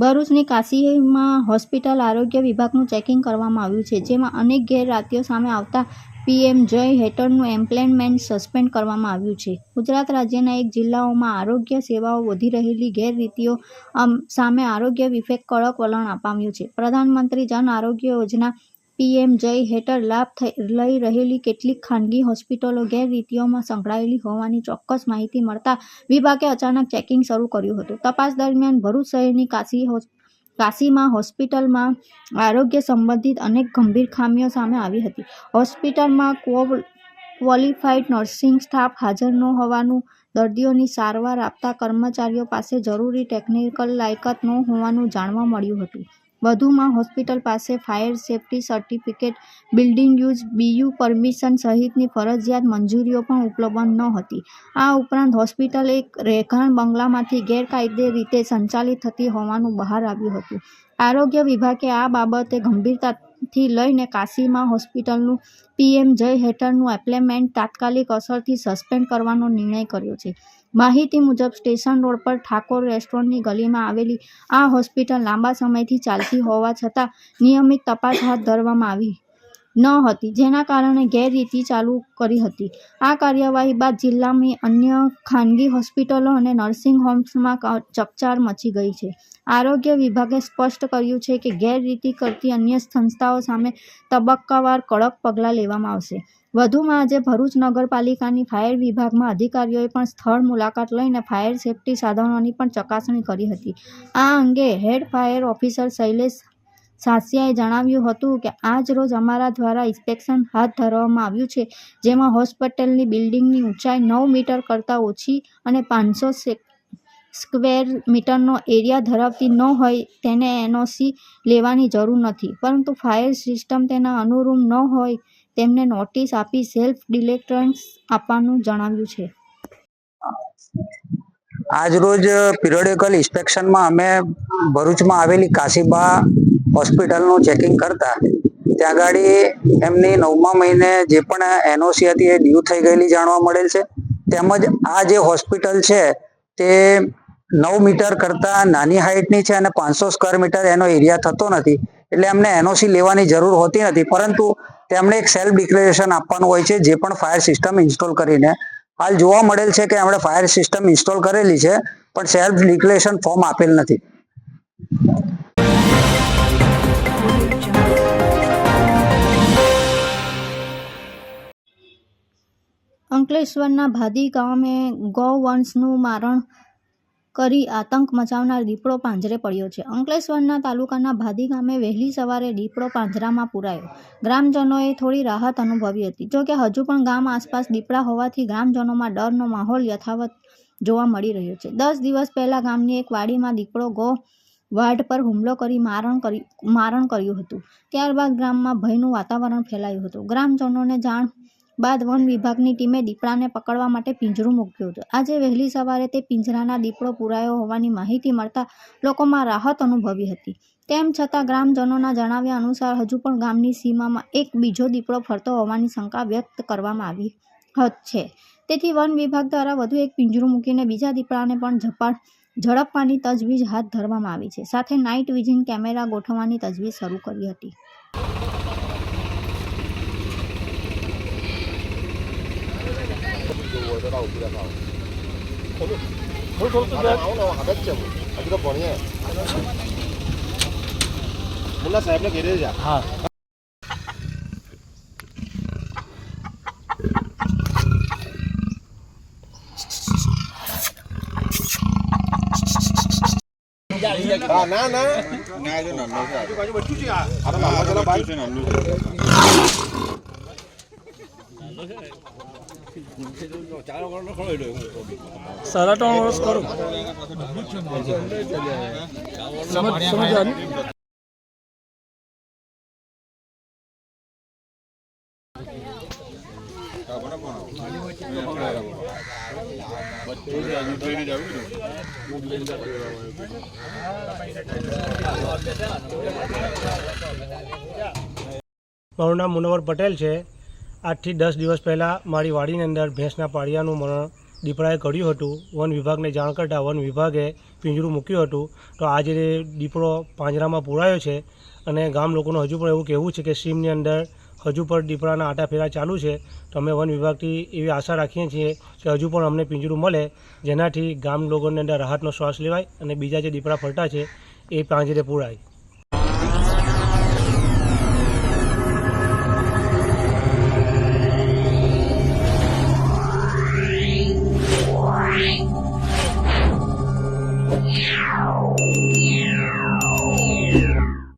ભરૂચની કાશીમાં હોસ્પિટલ આરોગ્ય વિભાગનું ચેકિંગ કરવામાં આવ્યું છે, જેમાં અનેક ગેરરાતીઓ સામે આવતા પીએમ જય હેઠળનું એમ્પ્લોયમેન્ટ સસ્પેન્ડ કરવામાં આવ્યું છે. ગુજરાત રાજ્યના એક જિલ્લાઓમાં આરોગ્ય સેવાઓ વધી રહેલી ગેરરીતિઓ સામે આરોગ્ય વિભાગ કડક વલણ અપાવ્યું છે. પ્રધાનમંત્રી જન આરોગ્ય યોજના પીએમ જય હેઠળ લાભ લઈ રહેલી કેટલીક ખાનગી હોસ્પિટલો ગેરરીતિઓમાં સંકળાયેલી હોવાની ચોક્કસ માહિતી મળતા વિભાગે અચાનક ચેકિંગ શરૂ કર્યું હતું. તપાસ દરમિયાન ભરૂચ શહેરની કાશી કાશીમાં હોસ્પિટલમાં આરોગ્ય સંબંધિત અનેક ગંભીર ખામીઓ સામે આવી હતી. હોસ્પિટલમાં ક્વો- ક્વોલિફાઈડ નર્સિંગ સ્ટાફ હાજર ન હોવાનું, દર્દીઓની સારવાર આપતા કર્મચારીઓ પાસે જરૂરી ટેકનિકલ લાયકાત ન હોવાનું જાણવા મળ્યું હતું. વધુમાં હોસ્પિટલ પાસે fire safety certificate, building use, BU permission સહિતની ફરજિયાત મંજૂરીઓ પણ ઉપલબ્ધ નહોતી આ ઉપરાંત હોસ્પિટલ એક રહેઠાણ બંગલામાંથી ગેરકાયદે રીતે સંચાલિત થતી હોવાનું બહાર આવ્યું હતું. આરોગ્ય વિભાગે આ બાબતે ગંભીરતાથી લઈને કાશીમાં હોસ્પિટલનું પીએમ જય હેઠળનું એપ્લેમેન્ટ તાત્કાલિક અસરથી સસ્પેન્ડ કરવાનો નિર્ણય કર્યો છે. માહિતી મુજબ સ્ટેશન રોડ પર ઠાકોર રેસ્ટોરન્ટની ગલીમાં આવેલી આ હોસ્પિટલ લાંબા સમયથી ચાલતી હોવા છતાં નિયમિત તપાસ હાથ ધરવામાં આવી. ન હતી, જેના કારણે ગેરરીતિ ચાલુ કરી હતી. આ કાર્યવાહી બાદ જિલ્લાની અન્ય ખાનગી હોસ્પિટલો અને નર્સિંગ હોમ્સમાં ચકચાર મચી ગઈ છે. આરોગ્ય વિભાગે સ્પષ્ટ કર્યું છે કે ગેરરીતિ કરતી અન્ય સંસ્થાઓ સામે તબક્કાવાર કડક પગલાં લેવામાં આવશે. વધુમાં આજે ભરૂચ નગરપાલિકાની ફાયર વિભાગમાં અધિકારીઓએ પણ સ્થળ મુલાકાત લઈને ફાયર સેફટી સાધનોની પણ ચકાસણી કરી હતી. આ અંગે હેડ ફાયર ઓફિસર શૈલેષ સાસિયાએ જણાવ્યું હતું કે, આજ રોજ અમારા દ્વારા ઇન્સ્પેક્શન હાથ ધરવામાં આવ્યું છે, જેમાં હોસ્પિટલની બિલ્ડિંગની ઊંચાઈ નવ મીટર કરતાં ઓછી અને પાંચસો સ્ક્વેર મીટરનો એરિયા ધરાવતી ન હોય તેને એનઓસી લેવાની જરૂર નથી. પરંતુ ફાયર સિસ્ટમ તેના અનુરૂપ ન હોય તેમને નોટિસ આપી સેલ્ફ ડિલેક્ટન્સ આપવાનું જણાવ્યું છે. આજરોજ પિરિયોડિકલ ઇન્સ્પેક્શનમાં અમે ભરૂચમાં આવેલી કાશીબા હોસ્પિટલનું ચેકિંગ કરતા. ત્યાં ગાડી એમની નવમા મહિને જે પણ એનઓસી હતી એ ડ્યુ થઈ ગયેલી જાણવા મળેલ છે. તેમજ આ જે હોસ્પિટલ છે, તે નવ મીટર કરતા નાની હાઇટની છે અને પાંચસો સ્ક્વેર મીટર એનો એરિયા થતો નથી. એટલે એમને એનઓસી લેવાની જરૂર હોતી નથી. પરંતુ તેમણે એક સેલ્ફ ડિક્લેરેશન આપવાનું હોય છે, જે પણ ફાયર સિસ્ટમ ઇન્સ્ટોલ કરીને હાલ જોવા મળેલ છે કે આપણે ફાયર સિસ્ટમ ઇન્સ્ટોલ કરેલી છે, પણ સેલ્ફ ડિક્લેરેશન ફોર્મ આપેલ નથી. અંકલેશ્વરના ભાદી ગામે ગૌવંશનું મારણ કરી આતંક મચાવનાર દીપડો પાંજરે પડ્યો છે. અંકલેશ્વરના તાલુકાના ભાદી ગામે વહેલી સવારે દીપડો પાંજરામાં પુરાયો. ગ્રામજનોએ થોડી રાહત અનુભવી હતી. જોકે હજુ પણ ગામ આસપાસ દીપડા હોવાથી ગ્રામજનોમાં ડરનો માહોલ યથાવત જોવા મળી રહ્યો છે. દસ દિવસ પહેલા ગામની એક વાડીમાં દીપડો ગો વાડ પર હુમલો કરી મારણ કરી, મારણ કર્યું હતું. ત્યારબાદ ગામમાં ભયનું વાતાવરણ ફેલાયું હતું. ગ્રામજનોને જાણ બાદ વન વિભાગની ટીમે દીપડાને પકડવા માટે પિંજરું મૂક્યું હતું. આજે વહેલી સવારે તે પિંજરાના દીપડો પુરાયો હોવાની માહિતી મળતા લોકોમાં રાહત અનુભવી હતી. તેમ છતાં ગ્રામજનોના જણાવ્યા અનુસાર હજુ પણ ગામની સીમામાં એક બીજો દીપડો ફરતો હોવાની શંકા વ્યક્ત કરવામાં આવી છે. તેથી વન વિભાગ દ્વારા વધુ એક પિંજરું મૂકીને બીજા દીપડાને પણ ઝપાટ ઝડપવાની તજવીજ હાથ ધરવામાં આવી છે. સાથે નાઇટ વિઝન કેમેરા ગોઠવવાની તજવીજ શરૂ કરી હતી. મુલ્લા સાહેબને ઘેરે જા હા ના ના. ના જો નલ્લો છે. આજુબાજુ બચ્ચું છે આ આ તો નાનો છે ને છે નલ્લો છે. સાડા ત્રણ વર્ષ કરું. મારું નામ મુનવર પટેલ છે. આજથી દસ દિવસ પહેલાં મારી વાડીની અંદર ભેંસના પાળિયાનું મરણ દીપડાએ કર્યું હતું. વન વિભાગને જાણ કરતાં વન વિભાગે પિંજરું મૂક્યું હતું. તો આજે દીપડો પાંજરામાં પૂરાયો છે અને ગામ લોકોનું હજુ પણ એવું કહેવું છે કે સીમની અંદર હજુ પણ દીપડાના આટાફેરા ચાલુ છે. તો અમે વન વિભાગથી એવી આશા રાખીએ છીએ કે હજુ પણ અમને પિંજરું મળે. જેનાથી ગામ લોકોની અંદર રાહતનો શ્વાસ લેવાય અને બીજા જે દીપડા ફરતા છે એ પાંજરે પૂરાય.